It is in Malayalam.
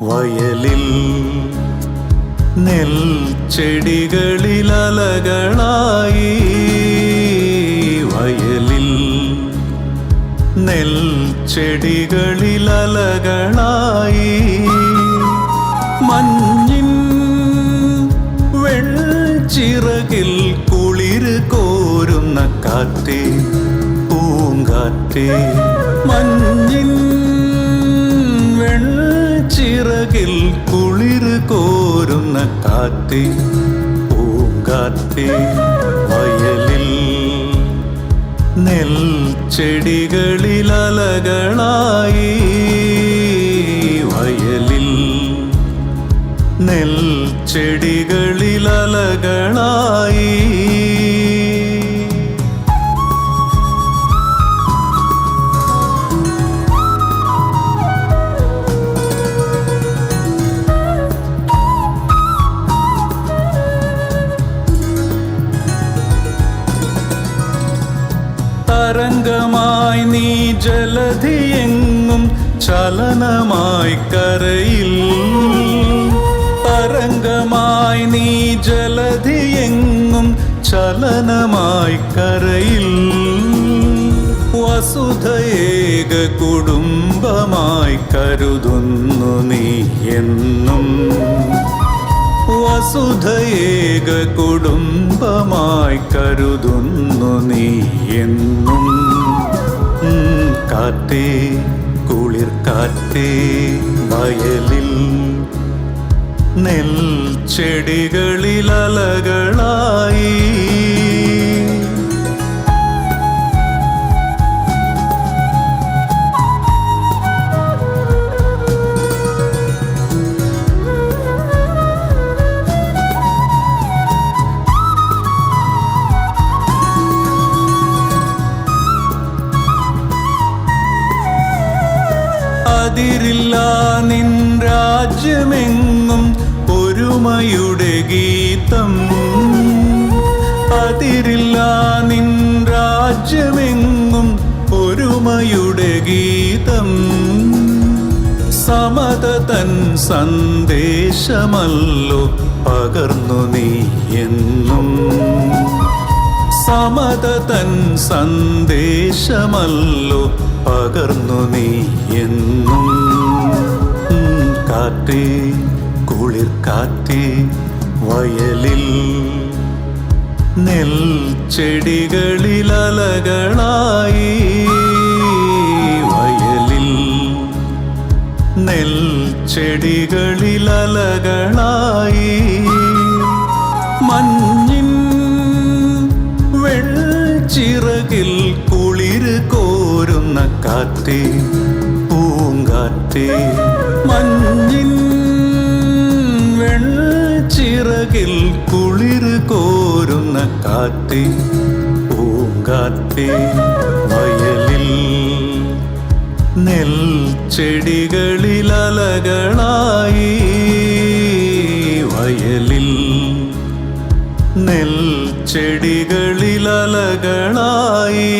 വയലിൽ നെൽച്ചെടികളിലലകളായി വയലിൽ നെൽച്ചെടികളിലലകളായി മഞ്ഞിൻ വെൾച്ചിറകിൽ കുളിര് കോരുന്ന കാറ്റേ പൂങ്കാറ്റേ. മഞ്ഞിൻ വെൺചിറകിൽ കുളിര് കോരുന്ന കാറ്റേ പൂങ്കാറ്റേ വയലിൽ. നെൽച്ചെടികളിലലകളായി വയലിൽ. നെൽച്ചെടികളിലലകളായി തരംഗമായി നീ ജലധിയെങ്ങും ചലനമായി കരയിൽ. തരംഗമായി നീ ജലധിയെങ്ങും ചലനമായി കരയിൽ. വസുധയേക കുടുംബമായി കരുതുന്നു നീ എന്നും. വസുധയേക കുടുംബമായി കരുതുന്നു നീ എന്നും. കാറ്റേ കുളിർ കാറ്റേ വയലിൽ നെൽച്ചെടികളിലലകളായി. അതിരില്ല നിൻ രാജ്യമെങ്ങും ഒരുമയുടെ ഗീതം. അതിരില്ല നിൻ രാജ്യമെങ്ങും ഒരുമയുടെ ഗീതം. സമത തൻ സന്ദേശമല്ലോ പകർന്നു നീ എന്നും. സമത തൻ സന്ദേശമല്ലോ പകർന്നു നീ എന്നും. കാറ്റേ കുളിർ കാറ്റേ വയലിൽ. നെൽച്ചെടികളിലലകളായി വയലിൽ. നെൽച്ചെടികളിലലകളായി മഞ്ഞിൻ വെൺചിറകിൽ കാറ്റേ പൂങ്കാറ്റേ മഞ്ഞിൻ വെൺചിറകിൽ കുളിര് കോരുന്ന കാറ്റേ പൂങ്കാറ്റേ വയലിൽ നെൽച്ചെടികളിലലകളായി വയലിൽ നെൽച്ചെടികളിലലകളായി